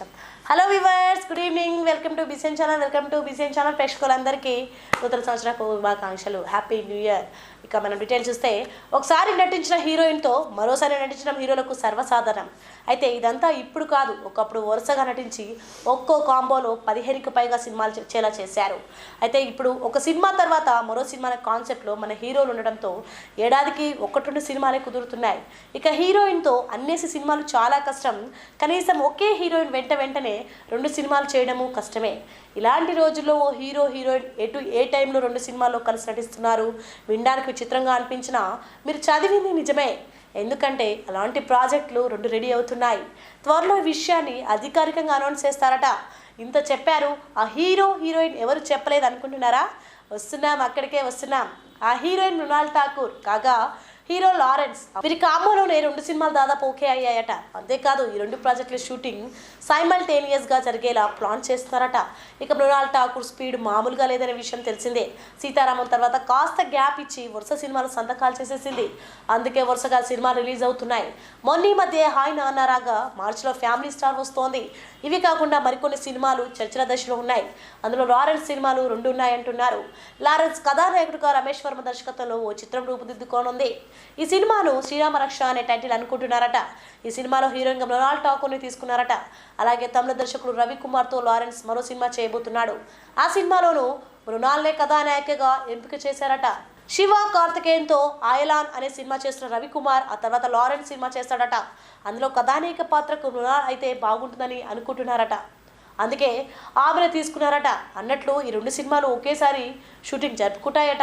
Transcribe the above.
좀 hello viewers good evening welcome to BCN channel welcome to BCN channel ప్రేక్షకులందరికీ నూతన సంవత్సర శుభాకాంక్షలు. హ్యాపీ న్యూ ఇయర్ ఇక మనం డీటెయిల్ చూస్తే ఒకసారి నటించిన హీరోయిన్తో మరోసారి నటించిన హీరోలకు సర్వసాధారణం. అయితే ఇదంతా ఇప్పుడు కాదు. ఒకప్పుడు వరుసగా నటించి ఒక్కో కాంబోలో పదిహేనుకి పైగా సినిమాలు చేసేలా చేశారు. అయితే ఇప్పుడు ఒక సినిమా తర్వాత మరో సినిమా కాన్సెప్ట్లో మన హీరోలు ఉండడంతో ఏడాదికి ఒకటి రెండు సినిమాలే కుదురుతున్నాయి. ఇక హీరోయిన్తో అన్నేసి సినిమాలు చాలా కష్టం. కనీసం ఒకే హీరోయిన్ వెంట వెంటనే రెండు సినిమాలు చేయడము కష్టమే. ఇలాంటి రోజుల్లో ఓ హీరో హీరోయిన్ ఎటు ఏ టైంలో రెండు సినిమాల్లో కలిసి నటిస్తున్నారు? వినడానికి విచిత్రంగా అనిపించినా మీరు చదివింది నిజమే. ఎందుకంటే అలాంటి ప్రాజెక్టులు రెండు రెడీ అవుతున్నాయి. త్వరలో ఈ విషయాన్ని అధికారికంగా అనౌన్స్ చేస్తారట. ఇంత చెప్పారు ఆ హీరో హీరోయిన్ ఎవరు చెప్పలేదు అనుకుంటున్నారా? వస్తున్నాం అక్కడికే వస్తున్నాం. ఆ హీరోయిన్ మృణాల్ ఠాకూర్ కాగా హీరో లారెన్స్. వీరి కాంబోలోనే రెండు సినిమాలు దాదాపు ఓకే అయ్యాయట. అంతేకాదు ఈ రెండు ప్రాజెక్టుల షూటింగ్ సైమల్టేనియస్గా జరిగేలా ప్లాన్ చేస్తున్నారట. ఇక మృణాల్ ఠాకూర్ స్పీడ్ మామూలుగా లేదనే విషయం తెలిసిందే. సీతారామం తర్వాత కాస్త గ్యాప్ ఇచ్చి వరుస సినిమాలు సంతకాలు చేసేసింది. అందుకే వరుసగా సినిమా రిలీజ్ అవుతున్నాయి. మొన్న ఈ మధ్య హాయ్ నాన్నారాగా మార్చిలో ఫ్యామిలీ స్టార్ వస్తోంది. ఇవి కాకుండా మరికొన్ని సినిమాలు చర్చల దశలో ఉన్నాయి. అందులో లారెన్స్ సినిమాలు రెండు ఉన్నాయంటున్నారు. లారెన్స్ కథానాయకుడుగా రమేష్ వర్మ దర్శకత్వంలో ఓ చిత్రం రూపుదిద్దుకోనుంది. ఈ సినిమాను శ్రీరామ రక్ష అనే టైటిల్ అనుకుంటున్నారట. ఈ సినిమాలో హీరోయిన్గా మృణాల్ ఠాకూర్ని తీసుకున్నారట. అలాగే తమిళ దర్శకుడు రవికుమార్తో లారెన్స్ మరో సినిమా చేయబోతున్నాడు. ఆ సినిమాలోనూ మృణాల్నే కథానాయికగా ఎంపిక చేశారట. శివ కార్తికేయన్తో ఆయలాన్ అనే సినిమా చేసిన రవికుమార్ ఆ తర్వాత లారెన్స్ సినిమా చేస్తాడట. అందులో కథానాయక పాత్రకు మృణాల్ అయితే బాగుంటుందని అనుకుంటున్నారట. అందుకే ఆమెను తీసుకున్నారట. అన్నట్లు ఈ రెండు సినిమాలు ఒకేసారి షూటింగ్ జరుపుకుంటాయట.